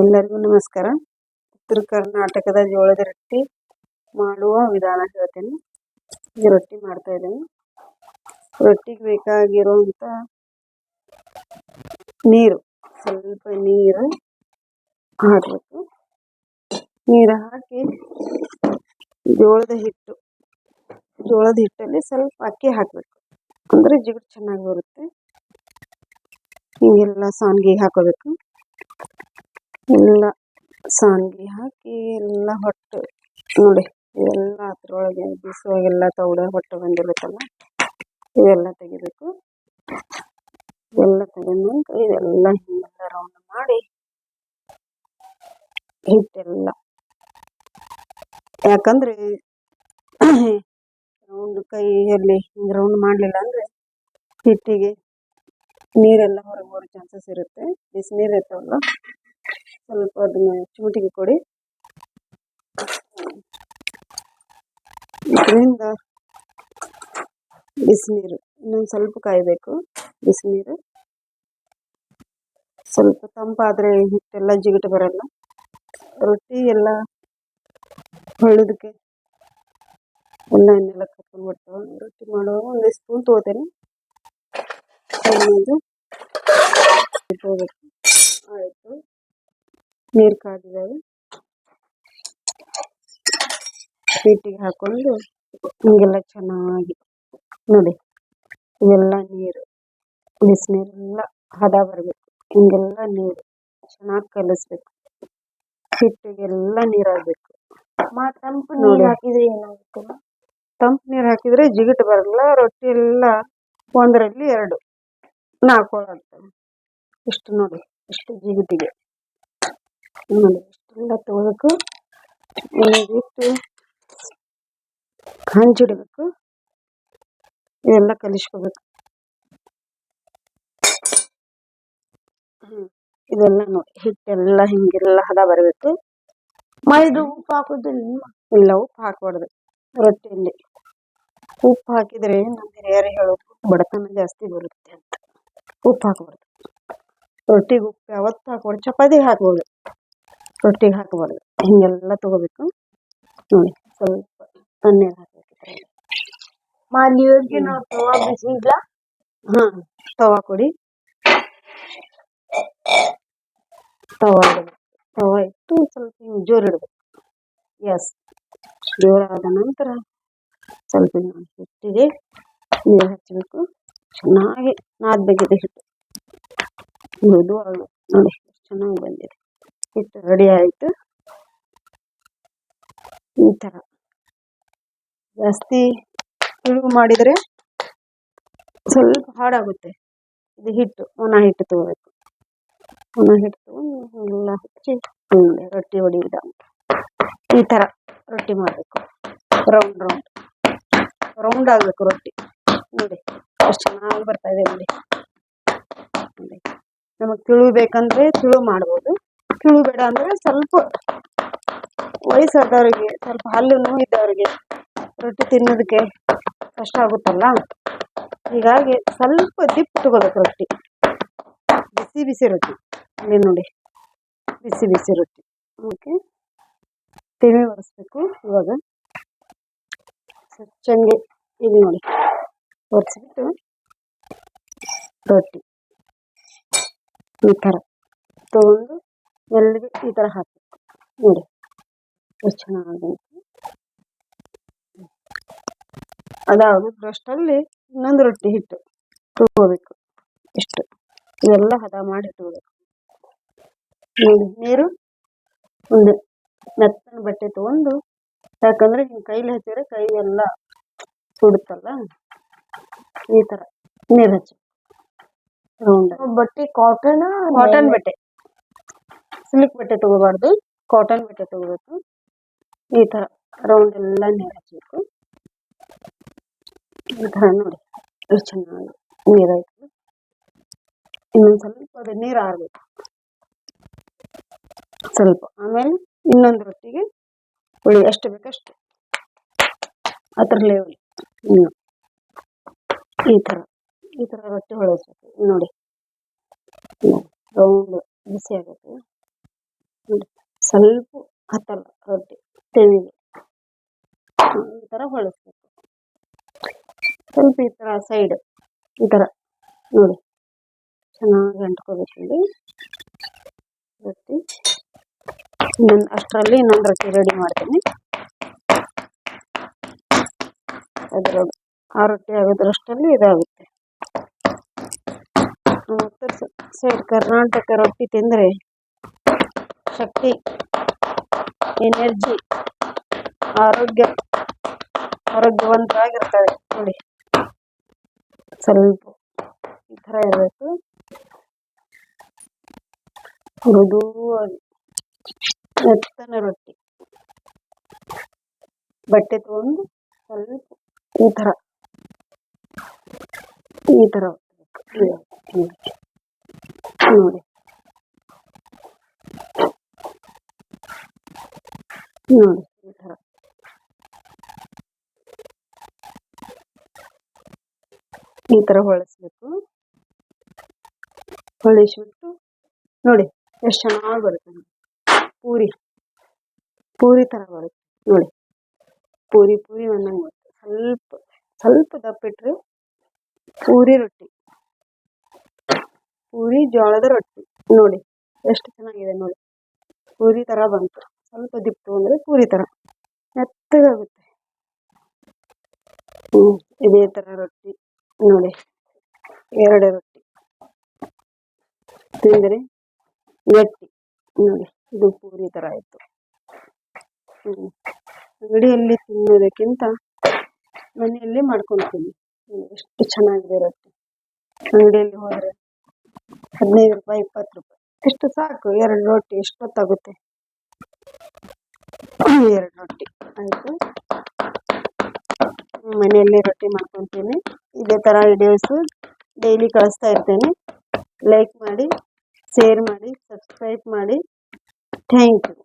ಎಲ್ಲರಿಗೂ ನಮಸ್ಕಾರ. ಉತ್ತರ ಕರ್ನಾಟಕದ ಜೋಳದ ರೊಟ್ಟಿ ಮಾಡುವ ವಿಧಾನ ಹೇಳ್ತೇನೆ. ಈ ರೊಟ್ಟಿ ಮಾಡ್ತಾ ಇದ್ದೀನಿ. ರೊಟ್ಟಿಗೆ ಬೇಕಾಗಿರುವಂಥ ನೀರು, ಸ್ವಲ್ಪ ನೀರು ಹಾಕಬೇಕು. ನೀರು ಹಾಕಿ ಜೋಳದ ಹಿಟ್ಟು, ಜೋಳದ ಹಿಟ್ಟಲ್ಲಿ ಸ್ವಲ್ಪ ಅಕ್ಕಿ ಹಾಕಬೇಕು. ಅಂದರೆ ಜಿಗುಟು ಚೆನ್ನಾಗಿ ಬರುತ್ತೆ. ಹಿಂಗೆಲ್ಲ ಸಾನ್ಗಿಗೆ ಹಾಕೋಬೇಕು. ಎಲ್ಲ ಸಾನ್ಗಿ ಹಾಕಿ ಎಲ್ಲ ಹೊಟ್ಟು ನೋಡಿ ಇವೆಲ್ಲ ಅದ್ರೊಳಗೆ ಬಿಸುವಾಗೆಲ್ಲ ತೌಡ ಹೊಟ್ಟೆ ಬಂದಿರುತ್ತಲ್ಲ, ಇವೆಲ್ಲ ತೆಗಿಬೇಕು. ಇವೆಲ್ಲ ತೆಗೆದ ಇದೆಲ್ಲ ಹಿಂಗೆಲ್ಲ ರೌಂಡ್ ಮಾಡಿ ಹಿಟ್ಟೆಲ್ಲ. ಯಾಕಂದ್ರೆ ರೌಂಡ್ ಕೈಯಲ್ಲಿ ಹಿಂಗೆ ರೌಂಡ್ ಮಾಡಲಿಲ್ಲ ಅಂದ್ರೆ ಹಿಟ್ಟಿಗೆ ನೀರೆಲ್ಲ ಹೊರಗೆ ಬರೋ ಚಾನ್ಸಸ್ ಇರುತ್ತೆ. ಬಿಸಿನೀರು ಇರ್ತಾವಲ್ಲ ಸ್ವಲ್ಪ ಅದನ್ನ ಚಿಮಟಿಗೆ ಕೊಡಿ. ಇದರಿಂದ ಬಿಸಿನೀರು, ಇನ್ನೊಂದು ಸ್ವಲ್ಪ ಕಾಯಬೇಕು. ಬಿಸಿನೀರು. ಸ್ವಲ್ಪ ತಂಪಾದರೆ ಹಿಟ್ಟೆಲ್ಲ ಜಿಗಿಟು ಬರಲ್ಲ. ರೊಟ್ಟಿ ಎಲ್ಲ ಹೊಳ್ಳೋದಕ್ಕೆ ಎಲ್ಲ ಎಣ್ಣೆಲ್ಲ ಕರ್ಕೊಂಡ್ಬಿಟ್ಟು ರೊಟ್ಟಿ ಮಾಡುವಾಗ ಒಂದು ಸ್ಪೂನ್ ತೊಗೋತೇನೆ. ಆಯಿತು. ನೀರು ಕಾದಿದ್ದಾವೆ ಹಿಟ್ಟಿಗೆ ಹಾಕೊಂಡು ಹಿಂಗೆಲ್ಲ ಚೆನ್ನಾಗಿ ನೋಡಿ ಇವೆಲ್ಲ ನೀರು ಬಿಸಿನೀರೆಲ್ಲ ಹದ ಬರಬೇಕು. ಹಿಂಗೆಲ್ಲ ನೀರು ಚೆನ್ನಾಗಿ ಕಲಿಸ್ಬೇಕು. ಹಿಟ್ಟಿಗೆಲ್ಲ ನೀರಾಗಬೇಕು ತಂಪು ನೀರು ಹಾಕಿದ್ರೆ ಏನಾಗುತ್ತೆ ತಂಪು ನೀರು ಹಾಕಿದ್ರೆ ಜಿಗಿಟ್ ಬರಲ್ಲ ರೊಟ್ಟಿ ಎಲ್ಲ ಒಂದರಲ್ಲಿ ಎರಡು ನಾಲ್ಕು ಆಗ್ತವೆ ಇಷ್ಟು ನೋಡಿ ಇಷ್ಟು ಜಿಗಿಟಿಗೆ. ಇಷ್ಟೆಲ್ಲ ತೊಗೋಬೇಕು ಇಟ್ಟು ಹಂಚಿಡಬೇಕು ಇದೆಲ್ಲ ಕಲಿಸ್ಕೋಬೇಕು ಹ್ಮ್ ಇದೆಲ್ಲ ನೋಡಿ ಹಿಟ್ಟೆಲ್ಲ ಹಿಂಗೆಲ್ಲ ಹದ ಬರಬೇಕು ಮೈದು ಉಪ್ಪು ಹಾಕೋದಿಲ್ಲ ಇಲ್ಲ ಉಪ್ಪು ಹಾಕಬಾರ್ದು ರೊಟ್ಟಿಯಲ್ಲಿ ಉಪ್ಪು ಹಾಕಿದ್ರೆ ನಮ್ಮ ಹಿರಿಯರು ಹೇಳೋದು ಬಡತನ ಜಾಸ್ತಿ ಬರುತ್ತೆ ಅಂತ ಉಪ್ಪು ಹಾಕಬಾರ್ದು ರೊಟ್ಟಿಗೆ ಉಪ್ಪು ಯಾವತ್ತು ಹಾಕ್ಬಾರ್ದು ಚಪಾತಿಗೆ ಹಾಕ್ಬೋದು ರೊಟ್ಟಿಗೆ ಹಾಕಬಾರ್ದು ಹಿಂಗೆಲ್ಲ ತಗೋಬೇಕು. ನೋಡಿ ಸ್ವಲ್ಪ ತಣ್ಣೀರು ಹಾಕಬೇಕು ಮನೆಯವ್ರಿಗೆ ನಾವು ತವಾ ಹಾ ತವಾ ಕೊಡಿ. ತವಾ ತವಾ ಇಟ್ಟು ಸ್ವಲ್ಪ ಹಿಂಗೆ ಜೋರು ಇಡಬೇಕು. ಎಸ್ ಜೋರಾದ ನಂತರ ಸ್ವಲ್ಪ ಹಿಟ್ಟಿಗೆ ನೀರು ಹಚ್ಚಬೇಕು ಚೆನ್ನಾಗಿ ನಾದಬೇಕಿದೆ ಹಿಟ್ಟು. ನೋಡಿ ಚೆನ್ನಾಗಿ ಬಂದಿದೆ. ಹಿಟ್ಟು ರೆಡಿ ಆಯಿತು. ಈ ಥರ ಜಾಸ್ತಿ ತಿಳುವು ಮಾಡಿದರೆ ಸ್ವಲ್ಪ ಹಾಡಾಗುತ್ತೆ. ಇದು ಹಿಟ್ಟು, ಒಣ ಹಿಟ್ಟು ತಗೋಬೇಕು. ಒಣ ಹಿಟ್ಟು ತಗೊಂಡು ಎಲ್ಲ ಹಚ್ಚಿ ರೊಟ್ಟಿ ಹೊಡಿದ ಈ ಥರ ರೊಟ್ಟಿ ಮಾಡಬೇಕು. Round round. ರೌಂಡ್ ಆಗಬೇಕು ರೊಟ್ಟಿ. ನೋಡಿ ಅಷ್ಟು ಚೆನ್ನಾಗಿ ಬರ್ತಾ ಇದೆ ನೋಡಿ. ನಮಗೆ ತಿಳು ಬೇಕಂದ್ರೆ ತಿಳು ಮಾಡ್ಬೋದು. ತಿಳು ಬೇಡ ಅಂದರೆ ಸ್ವಲ್ಪ ವಯಸ್ಸಾದವ್ರಿಗೆ, ಸ್ವಲ್ಪ ಹಲ್ಲು ನೋವಿದ್ದವರಿಗೆ ರೊಟ್ಟಿ ತಿನ್ನೋದಕ್ಕೆ ಕಷ್ಟ ಆಗುತ್ತಲ್ಲ? ಹೀಗಾಗಿ ಸ್ವಲ್ಪ ದಿಪ್ಪು ತಗೋಬೇಕು ರೊಟ್ಟಿ. ಬಿಸಿ ಬಿಸಿ ರೊಟ್ಟಿ. ಅಲ್ಲಿ ನೋಡಿ. ಬಿಸಿ ಬಿಸಿ ರೊಟ್ಟಿ. ಓಕೆ. ತಿಳಿ ಒರೆಸ್ಬೇಕು ಇವಾಗ. ಸ್ವಚ್ಛಂಗೆ ಇದು ನೋಡಿ. ಒರೆಸ್ಬಿಟ್ಟು ರೊಟ್ಟಿ. ಈ ಥರ. ತಗೊಂಡು ಎಲ್ಲಿಗೆ ಈ ತರ ಹಾಕಬೇಕು. ನೋಡಿ ಎಷ್ಟು ಚೆನ್ನಾಗಿ ಅದಾದ ಅಲ್ಲಿ ಇನ್ನೊಂದು ರೊಟ್ಟಿ ಹಿಟ್ಟು ತಗೋಬೇಕು. ಇಷ್ಟು. ಇವೆಲ್ಲ ಹದ ಮಾಡಿ ಇಟ್ಕೋಬೇಕು. ನೀರು ಒಂದು ಮೆತ್ತನ ಬಟ್ಟೆ ತಗೊಂಡು ಯಾಕಂದ್ರೆ ಹಿಂಗೆ ಕೈಲಿ ಹಚ್ಚಿದ್ರೆ ಕೈ ಎಲ್ಲ ಸುಡುತ್ತಲ್ಲ? ಈ ತರ ನೀರು ಹಚ್ಚಿ. ಬಟ್ಟೆ ಕಾಟನ್ ಕಾಟನ್ ಬಟ್ಟೆ. ಸಿಲ್ಕ್ ಬಟ್ಟೆ ತಗೋಬಾರ್ದು ಕಾಟನ್ ಬಟ್ಟೆ ತಗೋಬೇಕು. ಈ ತರ ರೌಂಡ್ ಎಲ್ಲ ನೀರು ಹಚ್ಚಬೇಕು ಈ ಥರ ನೋಡಿ, ಎಷ್ಟು ಚೆನ್ನಾಗಿ ನೀರಾಯ್ತು ಇನ್ನೊಂದು ಸ್ವಲ್ಪ ಅದು ನೀರು ಸ್ವಲ್ಪ, ಆಮೇಲೆ ಇನ್ನೊಂದು ರೊಟ್ಟಿಗೆ ಹುಳಿ ಎಷ್ಟು ಬೇಕಷ್ಟು. ಅದ್ರ ಲೆವೆಲ್ ಈ ಥರ ಈ ಥರ ರೊಟ್ಟಿ ಹೊಳಿಸ್ಬೇಕು ನೋಡಿ. ರೌಂಡ್ ಬಿಸಿ ಆಗುತ್ತೆ ಸ್ವಲ್ಪ ಹತ್ತಲ್ಲ ರೊಟ್ಟಿ ತೆವಿಗೆ ಈ ಥರ ಹೊಳಿಸ್ಬೇಕು. ಸ್ವಲ್ಪ ಈ ಥರ ಸೈಡ್ ಈ ಥರ ನೋಡಿ. ಚೆನ್ನಾಗಿ ಅಂಟ್ಕೋಬೇಕು ಇಲ್ಲಿ ರೊಟ್ಟಿ. ಇನ್ನೊಂದು ಅಷ್ಟರಲ್ಲಿ ಇನ್ನೊಂದು ರೊಟ್ಟಿ ರೆಡಿ ಮಾಡ್ತೀನಿ. ಅದರ ಆ ರೊಟ್ಟಿ ಆಗೋದ್ರಷ್ಟರಲ್ಲಿ ಇದಾಗುತ್ತೆ. ಉತ್ತರ ಸೈಡ್ ಕರ್ನಾಟಕ ರೊಟ್ಟಿ ತಿಂದರೆ ಶಕ್ತಿ ಎನರ್ಜಿ ಆರೋಗ್ಯ ಆರೋಗ್ಯವಂತರಾಗಿರ್ತಾರೆ ನೋಡಿ ಸ್ವಲ್ಪ ಈ ಥರ ಇರಬೇಕು ಮೃದುವಾಗಿ ಮೆತ್ತನೆ ರೊಟ್ಟಿ ಬಟ್ಟೆ ತಗೊಂಡು ಸ್ವಲ್ಪ ಈ ಥರ ಈ ಥರ ಒತ್ತಬೇಕು. ನೋಡಿ ನೋಡಿ ಈ ಥರ ಈ ಥರ ಹೊಳಿಸ್ಬೇಕು ಹೊಳಿಸ್ಬಿಟ್ಟು ನೋಡಿ, ಎಷ್ಟು ಚೆನ್ನಾಗಿ ಬರುತ್ತೆ ನೋಡಿ. ಪೂರಿ. ಪೂರಿ ಥರ ಬರುತ್ತೆ. ನೋಡಿ. ಪೂರಿ ಪೂರಿ ಒಂದಂಗೆ ಬರುತ್ತೆ ಸ್ವಲ್ಪ ಸ್ವಲ್ಪ ದಪ್ಪ ಇಟ್ಟರೆ ಪೂರಿ ರೊಟ್ಟಿ. ಪೂರಿ ಜೋಳದ ರೊಟ್ಟಿ. ನೋಡಿ, ಎಷ್ಟು ಚೆನ್ನಾಗಿದೆ ನೋಡಿ. ಪೂರಿ ಥರ ಬಂತು. ಸ್ವಲ್ಪ ದಿಪ್ಪು ಅಂದರೆ ಪೂರಿ ಥರ ಮೆತ್ತಗಾಗುತ್ತೆ. ಹ್ಞೂ ಇದೇ ಥರ ರೊಟ್ಟಿ. ನೋಡಿ ಎರಡು ರೊಟ್ಟಿ. ತಿಂದರೆ ಗಟ್ಟಿ. ನೋಡಿ ಇದು ಪೂರಿ ಥರ ಆಯಿತು. ಹ್ಞೂ ಅಂಗಡಿಯಲ್ಲಿ ತಿನ್ನೋದಕ್ಕಿಂತ ಮನೆಯಲ್ಲೇ ಮಾಡ್ಕೊಳ್ತೀನಿ ನೋಡಿ, ಎಷ್ಟು ಚೆನ್ನಾಗಿದೆ ರೊಟ್ಟಿ. ಅಂಗಡಿಯಲ್ಲಿ ಹೋದರೆ ಹದಿನೈದು ರೂಪಾಯಿ ಇಪ್ಪತ್ತು ರೂಪಾಯಿ. ಎಷ್ಟು ಸಾಕು ಎರಡು ರೊಟ್ಟಿ ಎಷ್ಟೊತ್ತಾಗುತ್ತೆ. ಎರಡು ರೊಟ್ಟಿ. ಆಯಿತು. ಮನೆಯಲ್ಲಿ ರೊಟ್ಟಿ ಮಾಡ್ಕೊತೀನಿ. ಇದೇ ಥರ ವಿಡಿಯೋಸು ಡೈಲಿ ಕಳಿಸ್ತಾ ಇರ್ತೇನೆ. ಲೈಕ್ ಮಾಡಿ ಶೇರ್ ಮಾಡಿ ಸಬ್ಸ್ಕ್ರೈಬ್ ಮಾಡಿ. Thank you